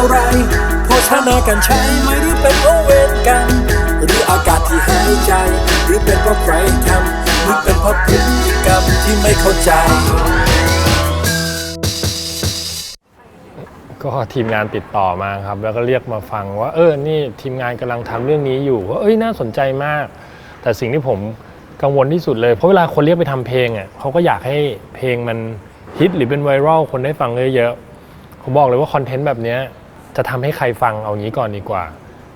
อะไร โภชนากันใช้ไหมหรือเป็นเพราะเวรกรรมหรืออากาศที่หายใจ หรือเป็นเพราะใครทำหรือเป็นเพราะพฤติกรรมที่ไม่เข้าใจ ก็ทีมงานติดต่อมาครับ แล้วก็เรียกมาฟังว่า เออ นี่ทีมงานกำลังทำเรื่องนี้อยู่ว่าเอ้ยน่าสนใจมาก แต่สิ่งที่ผมกังวลที่สุดเลย เพราะเวลาคนเรียกไปทำเพลงอะเขาก็อยากให้เพลงมันฮิตหรือเป็นไวรัลคนได้ฟังเยอะๆผมบอกเลยว่าคอนเทนต์แบบเนี้ย จะทำให้ใครฟังเอางี้ก่อนดีกว่า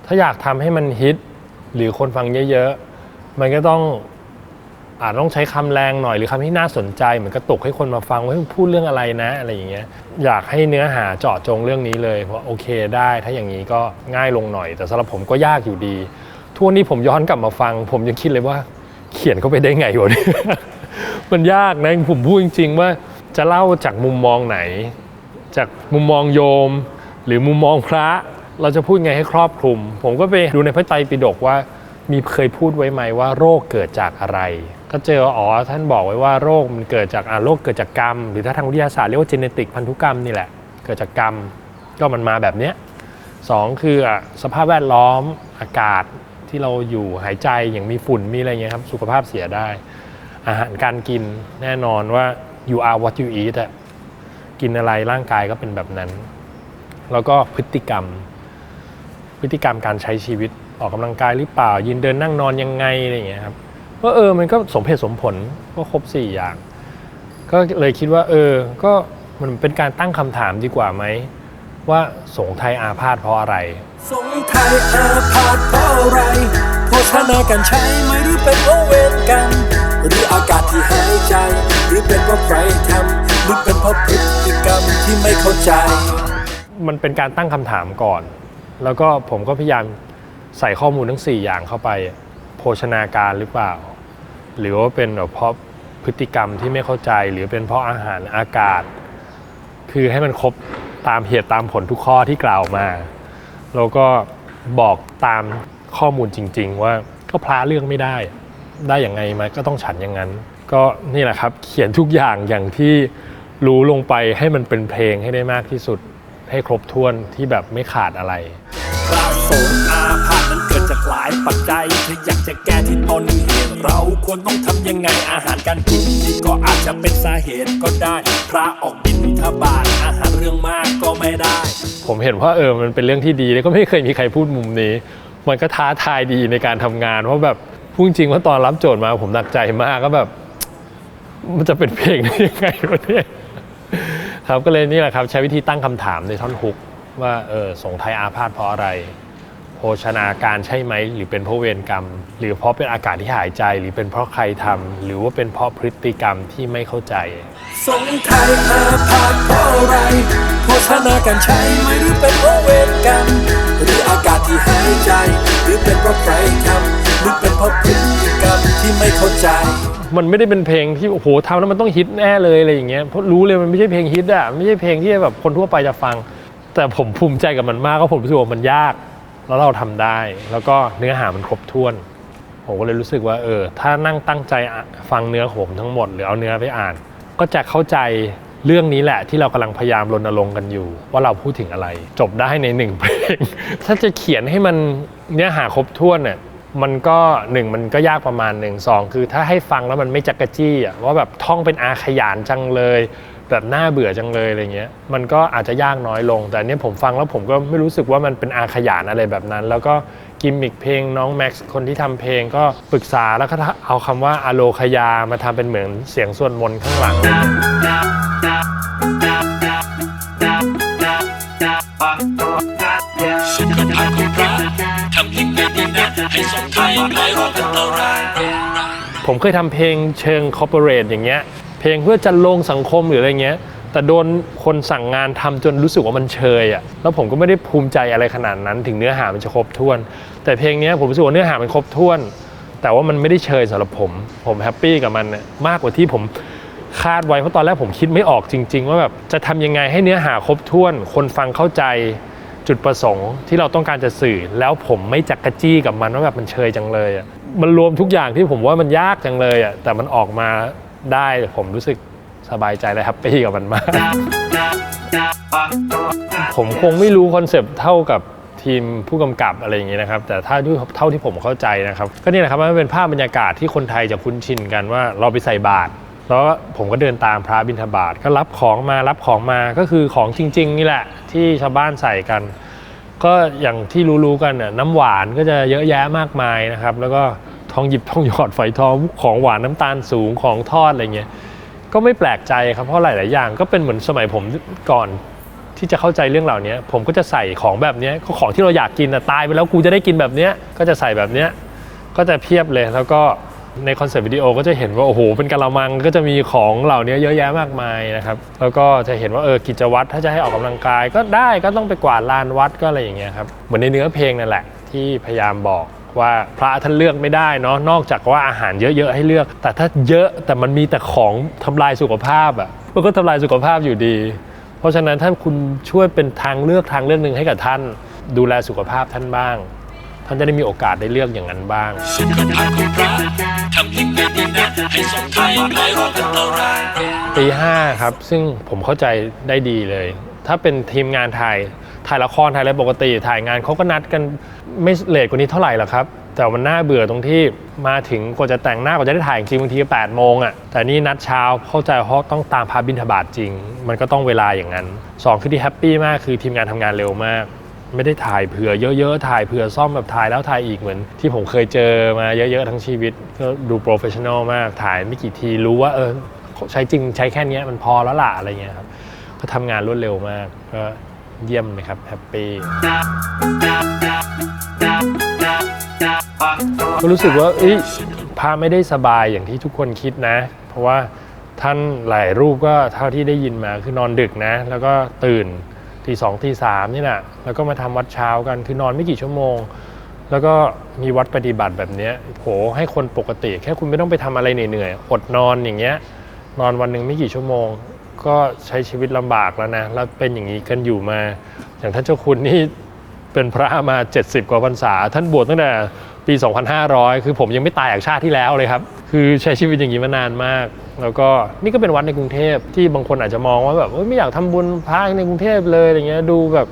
ถ้าอยากทำให้มันฮิตหรือคนฟังเยอะๆ มันก็ต้องอาจต้องใช้คำแรงหน่อยหรือคำที่น่าสนใจเหมือนกระตุกให้คนมาฟังว่าพูดเรื่องอะไรนะอะไรอย่างเงี้ยอยากให้เนื้อหาเจาะจงเรื่องนี้เลยเพราะโอเคได้ ถ้าอย่างนี้ก็ง่ายลงหน่อย แต่สำหรับผมก็ยากอยู่ดีทุกวันนี้ผมย้อนกลับมาฟัง ผมยังคิดเลยว่า เขียนเข้าไปได้ไงวะเนี่ยมันยากนะผมพูดจริง ๆ ว่าจะเล่าจากมุมมองไหน จากมุมมองโยม หรือมุมมองพระเราจะพูดไงให้ครอบคลุม ผมก็ไปดูในพระไตรปิฎกว่ามีเคยพูดไว้ไหมว่าโรคเกิดจากอะไร ก็เจออ๋อท่านบอกไว้ว่าโรคมันเกิดจากอ่าโรคเกิดจากกรรม หรือถ้าทางวิทยาศาสตร์เรียกว่า genetic พันธุกรรมนี่แหละ เกิดจากกรรมก็มันมาแบบเนี้ยสองคือสภาพแวดล้อมอากาศที่เราอยู่หายใจอย่างมีฝุ่นมีอะไรเงี้ยครับสุขภาพเสียได้ อาหารการกินแน่นอนว่า you are what you eat อะกินอะไรร่างกายก็เป็นแบบนั้น แล้วก็พฤติกรรม พฤติกรรมการใช้ชีวิตออกกำลังกายหรือเปล่า ยืนเดินนั่งนอนยังไงอะไรอย่างเงี้ยครับว่าเออมันก็สมเหตุสมผลก็ครบ 4 อย่าง ก็เลยคิดว่า เออ ก็มันเป็นการตั้งคำถามดีกว่าไหม ว่าสงไทยอาพาธเพราะอะไร สงไทยอาพาธเพราะอะไรโภชนากันใช้ไหมหรือเป็นเพราะเวรกรรมหรืออากาศที่หายใจ หรือเป็นเพราะใครทำหรือเป็นเพราะพฤติกรรมที่ไม่เข้าใจ มันเป็นการตั้งคำถามก่อน แล้วก็ผมก็พยายามใส่ข้อมูลทั้ง 4 อย่างเข้าไป โภชนาการหรือเปล่า หรือว่าเป็นเพราะพฤติกรรมที่ไม่เข้าใจ หรือเป็นเพราะอาหารอากาศ คือให้มันครบตามเหตุตามผลทุกข้อที่กล่าวมา แล้วก็บอกตามข้อมูลจริง ๆ ว่าก็พระเรื่องไม่ได้ ได้อย่างไงมาก็ต้องฉันอย่างนั้น ก็นี่แหละครับเขียนทุกอย่างอย่างที่รู้ลงไปให้มันเป็นเพลงให้ได้มากที่สุด ให้ครบถ้วนที่แบบไม่ขาดอะไรพระสงฆ์อาพาธนั้นเกิดจากหลายปัจจัยถ้าอยากจะแก้ที่ต้นเหตุเราควรต้องทำยังไงอาหารการกินที่ก็อาจจะเป็นสาเหตุก็ได้ พระออกบิณฑบาตอาหารเรื่องมากก็ไม่ได้ ผมเห็นว่าเออมันเป็นเรื่องที่ดีแล้วก็ไม่เคยมีใครพูดมุมนี้ มันก็ท้าทายดีในการทำงานเพราะแบบพูดจริงว่าตอนรับโจทย์มาผมหนักใจมากก็แบบ มันจะเป็นเพลงได้ยังไงวะเนี่ย ครับก็เลยนี่แหละครับใช้วิธีตั้งคำถามในท่อนฮุก ว่าเออสงไทยอาพาธเพราะอะไร โภชนาการใช่ไหม หรือเป็นเพราะเวรกรรม หรือเพราะเป็นอากาศที่หายใจ หรือเป็นเพราะใครทำหรือว่าเป็นเพราะพฤติกรรมที่ไม่เข้าใจสงไทยอาพาธเพราะอะไร โภชนากันใช้ไหมหรือเป็นเพราะเวรกรรม หรืออากาศที่หายใจ หรือเป็นเพราะใคร ไม่เข้าใจ มันไม่ได้เป็นเพลงที่โอ้โหทำแล้วมันต้องฮิตแน่เลยอะไรอย่างเงี้ยเพราะรู้เลยมันไม่ใช่เพลงฮิตอะไม่ใช่เพลงที่แบบคนทั่วไปจะฟัง แต่ผมภูมิใจกับมันมากก็ผมรู้สึกว่ามันยาก แล้วเราทำได้ แล้วก็เนื้อหามันครบถ้วน ผมก็เลยรู้สึกว่าเออถ้านั่งตั้งใจฟังเนื้อผมทั้งหมดหรือเอาเนื้อไปอ่าน ก็จะเข้าใจเรื่องนี้แหละที่เรากำลังพยายามรณรงค์กันอยู่ ว่าเราพูดถึงอะไร จบได้ในหนึ่งเพลง ถ้าจะเขียนให้มันเนื้อหาครบถ้วนเนี่ย มันก็หนึ่งมันก็ยากประมาณหนึ่งสองคือถ้าให้ฟังแล้วมันไม่จักกะจี้อะว่าแบบท่องเป็นอาขยานจังเลย แบบน่าเบื่อจังเลยอะไรเงี้ยมันก็อาจจะยากน้อยลง แต่เนี้ยผมฟังแล้วผมก็ไม่รู้สึกว่ามันเป็นอาขยานอะไรแบบนั้น แล้วก็กิมมิกเพลงน้องแม็กซ์คนที่ทำเพลงก็ปรึกษาแล้วก็เอาคำว่าอโลคยามาทำเป็นเหมือนเสียงส่วดมนข้างหลัง ผมเคยทำเพลงเชิงคอร์ปอเรทอย่างเงี้ย เพลงเพื่อจะลงสังคมหรืออะไรเงี้ย แต่โดนคนสั่งงานทำจนรู้สึกว่ามันเชยอะ่ะ แล้วผมก็ไม่ได้ภูมิใจอะไรขนาดนั้น ถึงเนื้อหามันจะครบถ้วน แต่เพลงนี้ผมรู้สึกว่าเนื้อหามันครบถ้วน แต่ว่ามันไม่ได้เชยสำหรับผม ผมแฮปปี้กับมันมากกว่าที่ผมคาดไว้เพราะตอนแรกผมคิดไม่ออกจริง ๆ ว่าแบบจะทำยังไงให้เนื้อหาครบถ้วน คนฟังเข้าใจ จุดประสงค์ที่เราต้องการจะสื่อ แล้วผมไม่จักกะจี้กับมันว่าแบบมันเชยจังเลยอะมันรวมทุกอย่างที่ผมว่ามันยากจังเลยอะแต่มันออกมาได้ผมรู้สึกสบายใจและแฮปปี้กับมันมาก ผมคงไม่รู้คอนเซปต์เท่ากับทีมผู้กำกับอะไรอย่างนี้นะครับ แต่ถ้าเท่าที่ผมเข้าใจนะครับ ก็นี่แหละครับมันเป็นภาพบรรยากาศที่คนไทยจะคุ้นชินกันว่าเราไปใส่บาตร แล้วผมก็เดินตามพระบิณฑบาตก็รับของมารับของมาก็คือของจริง ๆ นี่แหละ ที่ชาวบ้านใส่กัน ก็อย่างที่รู้ๆกันน่ะน้ำหวานก็จะเยอะแยะมากมายนะครับ แล้วก็ทองหยิบทองหยอดฝอยทองของหวานน้ำตาลสูงของทอดอะไรเงี้ยก็ไม่แปลกใจครับเพราะหลาย ๆ อย่าง ก็เป็นเหมือนสมัยผมก่อนที่จะเข้าใจเรื่องเหล่านี้ผมก็จะใส่ของแบบนี้ก็ของที่เราอยากกินนะตายไปแล้วกูจะได้กินแบบนี้ก็จะใส่แบบนี้ก็จะเพียบเลยแล้วก็ ในคอนเสิร์ตวิดีโอก็จะเห็นว่า โอ้โห เป็นกะละมังก็จะมีของเหล่านี้เยอะแยะมากมายนะครับ แล้วก็จะเห็นว่าเออกิจวัตรถ้าจะให้ออกกำลังกาย ก็ได้ก็ต้องไปกวาดลานวัดก็อะไรอย่างเงี้ยครับเหมือนในเนื้อเพลงนั่นแหละที่พยายามบอกว่าพระท่านเลือกไม่ได้เนาะนอกจากว่าอาหารเยอะๆให้เลือก แต่ถ้าเยอะแต่มันมีแต่ของทำลายสุขภาพอะมันก็ทำลายสุขภาพอยู่ดี เพราะฉะนั้นถ้าคุณช่วยเป็นทางเลือกทางเลือกหนึ่งให้กับท่าน ดูแลสุขภาพท่านบ้าง ท่านจะได้มีโอกาสได้เลือกอย่างนั้นบ้างสุขภาพของพระ ทำยังไงดีนะให้สงไทยคลาคอันตรายตีห้าครับ ซึ่งผมเข้าใจได้ดีเลย ถ้าเป็นทีมงานถ่ายถ่ายละครถ่ายอะไรปกติ ถ่ายงานเขาก็นัดกันไม่เลทกว่านี้เท่าไหร่หรอกครับ แต่มันน่าเบื่อตรงที่มาถึงกว่าจะแต่งหน้ากว่าจะได้ถ่ายจริงบางทีก็แปดโมงอะแต่นี่นัดเช้าเข้าใจเพราะต้องตามพาบินทบาทจริง มันก็ต้องเวลาอย่างนั้นสองคือที่แฮปปี้มากคือทีมงานทำงานเร็วมาก ไม่ได้ถ่ายเผื่อเยอะๆ ถ่ายเผื่อซ่อมแบบถ่ายแล้วถ่ายอีกเหมือน ที่ผมเคยเจอมาเยอะๆ ทั้งชีวิต ก็ดูโปรเฟชชั่นอลมากถ่ายไม่กี่ทีรู้ว่าเออใช้จริงใช้แค่นี้มันพอแล้วล่ะอะไรเงี้ยครับก็ทำงานรวดเร็วมากก็เยี่ยมนะครับแฮปปี้ก็รู้สึกว่าอ้ยพาไม่ได้สบายอย่างที่ทุกคนคิดนะ เพราะว่าท่านหลายรูปก็เท่าที่ได้ยินมาคือนอนดึกนะ แล้วก็ตื่น ตีสองตีสามนี่แหละแล้วก็มาทำวัดเช้ากันคือนอนไม่กี่ชั่วโมง แล้วก็มีวัดปฏิบัติแบบนี้โหให้คนปกติ แค่คุณไม่ต้องไปทำอะไรเหนื่อยๆอดนอนอย่างเงี้ยนอนวันหนึ่งไม่กี่ชั่วโมง ก็ใช้ชีวิตลำบากแล้วนะแล้วเป็นอย่างนี้กันอยู่มา อย่างท่านเจ้าคุณนี่เป็นพระมา 70 กว่าพรรษา ท่านบวชตั้งแต่ ปี 2500 คือผมยังไม่ตายจากชาติที่แล้วเลยครับ คือใช้ชีวิตอย่างนี้มานานมาก แล้วก็นี่ก็เป็นวัดในกรุงเทพที่บางคนอาจจะมองว่าแบบไม่อยากทำบุญพระในกรุงเทพเลยอะไรเงี้ยดูแบบ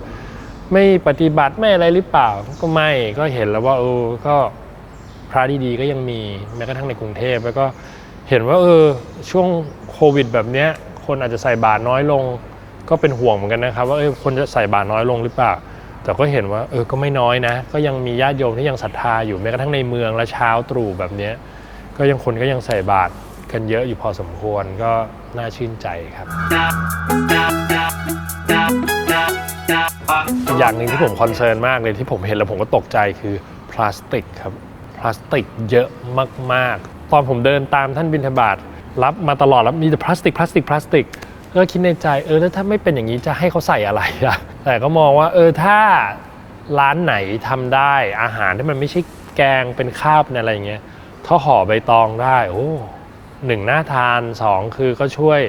ไม่ปฏิบัติไม่อะไรหรือเปล่าก็ไม่ก็เห็นแล้วว่าเออก็พระดีๆก็ยังมีแม้กระทั่งในกรุงเทพแล้วก็เห็นว่าเออช่วงโควิด แบบเนี้ยคนอาจจะใส่บาตรน้อยลง ก็เป็นห่วงเหมือนกันนะครับ ว่าเออคนจะใส่บาตรน้อยลงหรือเปล่า แต่ก็เห็นว่าเออก็ไม่น้อยนะ ก็ยังมีญาติโยมที่ยังศรัทธาอยู่แม้กระทั่งในเมืองและเช้าตรู่แบบนี้ก็ยังคนก็ยังใส่บาตรกันเยอะอยู่พอสมควรก็น่าชื่นใจครับ อย่างหนึ่งที่ผมคอนเซิร์นมากเลยที่ผมเห็นแล้วผมก็ตกใจคือพลาสติกครับพลาสติกเยอะมาก ๆ ตอนผมเดินตามท่านบิณฑบาตรับมาตลอดแล้วมีแต่พลาสติกพลาสติกพลาสติก ก็คิดในใจเออแล้วถ้าไม่เป็นอย่างนี้จะให้เขาใส่อะไรอะแต่ก็มองว่าเออถ้าร้านไหนทำได้อาหารที่มันไม่ใช่แกงเป็นข้าวเป็นอะไรอย่างเงี้ยถ้าห่อใบตองได้โอ้หนึ่งน่าทานสองคือก็ช่วย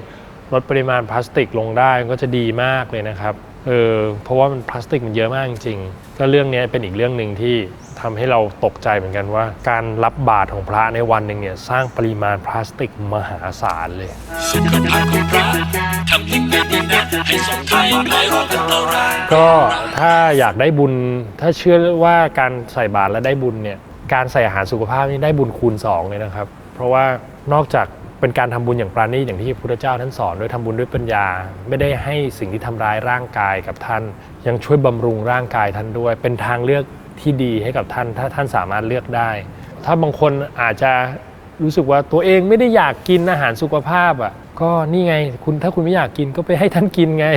ลดปริมาณพลาสติกลงได้ก็จะดีมากเลยนะครับ เออเพราะว่ามันพลาสติกมันเยอะมากจริงๆก็เรื่องนี้เป็นอีกเรื่องหนึ่งที่ทำให้เราตกใจเหมือนกันว่า การรับบาตรของพระในวันหนึ่งเนี่ยสร้างปริมาณพลาสติกมหาศาลเลยสุขภาพของพระทำยังไงดีนะให้สงไทยคลายโรคอันตรายก็ถ้าอยากได้บุญถ้าเชื่อว่าการใส่บาตรและได้บุญเนี่ยการใส่อาหารสุขภาพนี่ได้บุญคูณ2เลยนะครับ เพราะว่านอกจาก เป็นการทำบุญอย่างปราณีตอย่างที่พระพุทธเจ้าท่านสอนด้วยทำบุญด้วยปัญญา ไม่ได้ให้สิ่งที่ทำร้ายร่างกายกับท่าน ยังช่วยบำรุงร่างกายท่านด้วย เป็นทางเลือกที่ดีให้กับท่านถ้าท่านสามารถเลือกได้ ถ้าบางคนอาจจะรู้สึกว่าตัวเองไม่ได้อยากกินอาหารสุขภาพอะก็นี่ไงคุณถ้าคุณไม่อยากกินก็ไปให้ท่านกินไง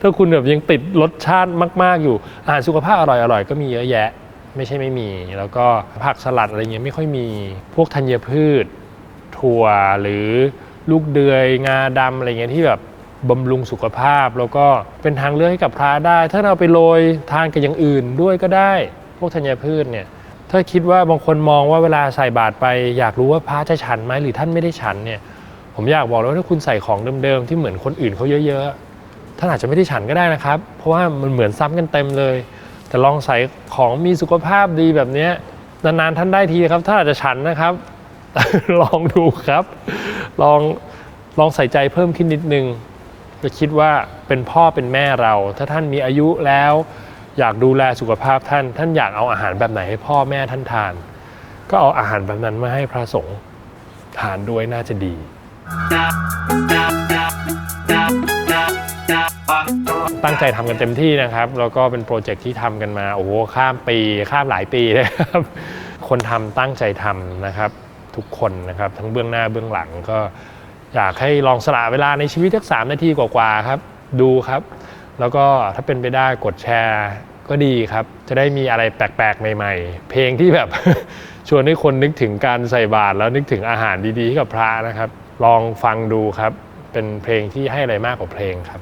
ถ้าคุณแบบยังติดรสชาติมาก ๆ อยู่ อาหารสุขภาพอร่อยๆก็มีเยอะแยะ ไม่ใช่ไม่มี แล้วก็ผักสลัดอะไรเงี้ยไม่ค่อยมีพวกธัญพืช ถั่วหรือลูกเดือยงาดำอะไรเงี้ยที่แบบบำรุงสุขภาพ แล้วก็เป็นทางเลือกให้กับพระได้ ถ้าเราไปโรยทานกับอย่างอื่นด้วยก็ได้ พวกธัญพืชเนี่ยถ้าคิดว่าบางคนมองว่าเวลาใส่บาตรไป อยากรู้ว่าพระจะฉันไหมหรือท่านไม่ได้ฉันเนี่ยผมอยากบอกเลยว่าถ้าคุณใส่ของเดิมๆที่เหมือนคนอื่นเขาเยอะๆท่านอาจจะไม่ได้ฉันก็ได้นะครับ เพราะว่ามันเหมือนซ้ำกันเต็มเลย แต่ลองใส่ของมีสุขภาพดีแบบเนี้ยนานๆท่านได้ทีครับท่านอาจจะฉันนะครับ ลองดูครับ ลองลองใส่ใจเพิ่มขึ้นนิดนึงจะคิดว่าเป็นพ่อเป็นแม่เรา ถ้าท่านมีอายุแล้ว อยากดูแลสุขภาพท่าน ท่านอยากเอาอาหารแบบไหนให้พ่อแม่ท่านทาน ก็เอาอาหารแบบนั้นมาให้พระสงฆ์ทานด้วยน่าจะดี ตั้งใจทำกันเต็มที่นะครับ แล้วก็เป็นโปรเจกต์ที่ทำกันมา โอ้โหข้ามปี ข้ามหลายปีเลยครับ คนทำตั้งใจทำนะครับ ทุกคนนะครับ ทั้งเบื้องหน้าเบื้องหลังก็อยากให้ลองสละเวลาในชีวิตสักสามนาทีกว่าๆครับ ดูครับ แล้วก็ถ้าเป็นไปได้กดแชร์ก็ดีครับ จะได้มีอะไรแปลกๆ ใหม่ ๆ เพลงที่แบบ ชวนให้คนนึกถึงการใส่บาตรแล้วนึกถึงอาหารดีๆให้กับพระนะครับ ลองฟังดูครับ เป็นเพลงที่ให้อะไรมากกว่าเพลงครับ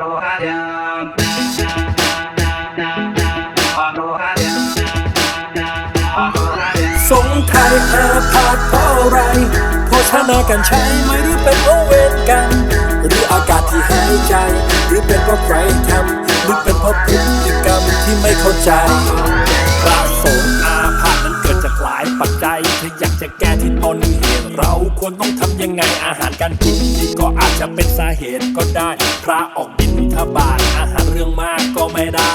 สงไทยอา พาธเพราะอะไรโภชนาการใช้ไหมหรือเป็นโอเวรกรรมหรืออากาศที่หายใจ หรือเป็นเพราะใครทำหรือเป็นเพราะพฤติกรรมที่ไม่เข้าใจพระสงฆ์อาพาธนั้นเกิดจากหลายปัจจัยถ้าอยากจะแก้ที่ต้นเหตุเราควรต้องทำยังไงอาหารการกินนี่ก็อาจจะเป็นสาเหตุก็ได้ พระออกบินทบาทอาหาร รื่องมากก็ไม่ได้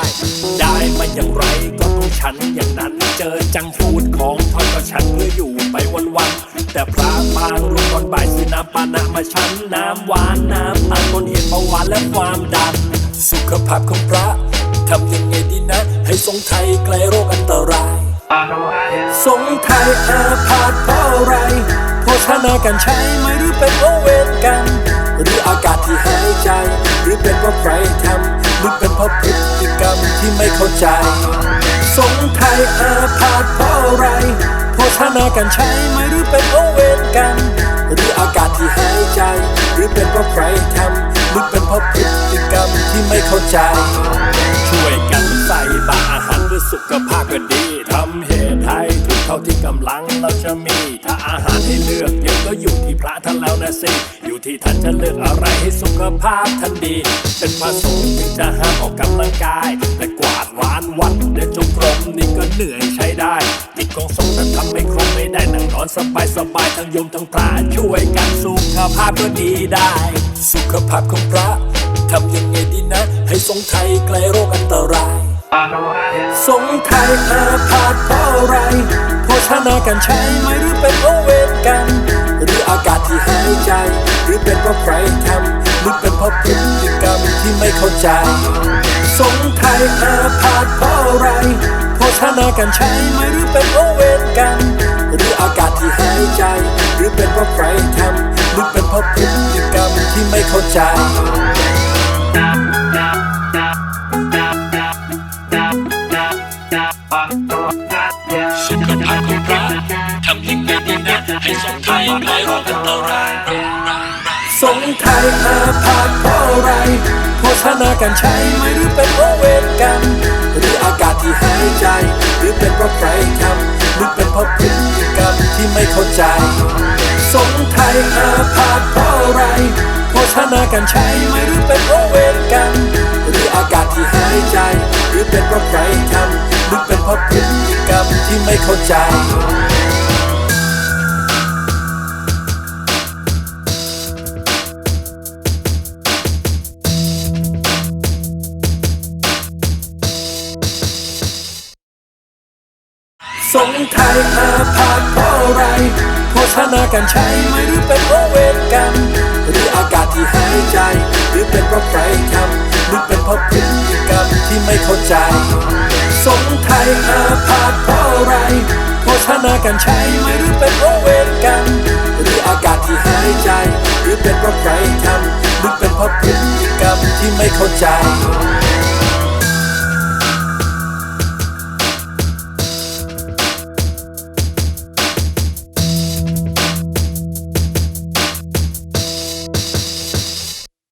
ได้มาอย่างไรก็ต้องฉันอย่างนั้น เจอจังฟูดของทอดก็ฉันเพื่ออยู่ไปวันๆแต่พระบางรูปตอนบ่ายซื้อน้ำปานะมาฉันน้ำหวานน้ำตาลต้นเหตุเบาหวานและความดัน สุขภาพของพระทำยังไงดีนะ ให้ทรงไทยไกลโรคอันตรายสงไทยอาพาธเพราะอะไรโภชนาการใช้ไหมหรือเป็นโอเวรกรรมหรืออากาศที่หายใจ หรือเป็นเพราะใครทำ หรือเป็นเพราะพฤติกรรมที่ไม่เข้าใจ สงไทยอาพาธเพราะอะไรโภชนาการใช้ไหมหรือเป็นโอเวรกรรมหรืออากาศที่หายใจ หรือเป็นเพราะใครทำหรือเป็นเพราะพฤติกรรมที่ไม่เข้าใจ ช่วยกันใส่บาตรอาหารเพื่อสุขภาพก็ดีทำเหตุให้ทุกเท่าที่กำลังเราจะมี ถ้าอาหารให้เลือกเยอะก็อยู่ที่พระท่านแล้วนะสิ ที่ท่านจะเลือกอะไรให้สุขภาพท่านดี เป็นพระสงฆ์ถึงจะห้ามออกกำลังกายแต่กวาดร้านวัดเดินจงกรมนี่ก็เหนื่อยใช้ได้กิจของสงฆ์นั้นทำไม่ครบไม่ได้นั่งนอนสบายสบายๆทั้งโยมทั้งพระช่วยกันสุขภาพก็ดีได้ สุขภาพของพระทำยังไงดีนะ ให้ทรงไทยไกลโรคอันตรายทรงไทยอาพาธเพราะอะไรโภชนาการใช้ไหม เข้าใจทรงไทยอาพาธเพราะอะไรโภชนาการใช้ไหมหรือเป็นโอเวรกรรมหรืออากาศที่หายใจ หรือเป็นเพราะใครทำหรือเป็นเพราะพฤติกรรมที่ไม่เข้าใจสุขภาพของพระทำยังไงดีนะให้สงไทยไกลโรคอันตราย สงไทยอาพาธเพราะอะไรโภชนาการใช้ไหมหรือเป็นโอเวรกรรมหรืออากาศที่หายใจ หรือเป็นเพราะใครทำหรือเป็นเพราะพฤติกรรมที่ไม่เข้าใจ สงไทยอาพาธเพราะอะไรโภชนาการใช้ไหมหรือเป็นโอเวรกรรมหรืออากาศที่หายใจ หรือเป็นเพราะใครทำหรือเป็นเพราะพฤติกรรมที่ไม่เข้าใจ กับที่ไม่เข้าใจ สงไทยอาภาธเพราะอะไรโภชนาการใช้ไม่รือเป็นโอเวนกัน หรืออากาศที่หายใจ หรือเป็นเพราะใครทำหรือเป็นเพราะพฤติกรรมที่ไม่เข้าใจ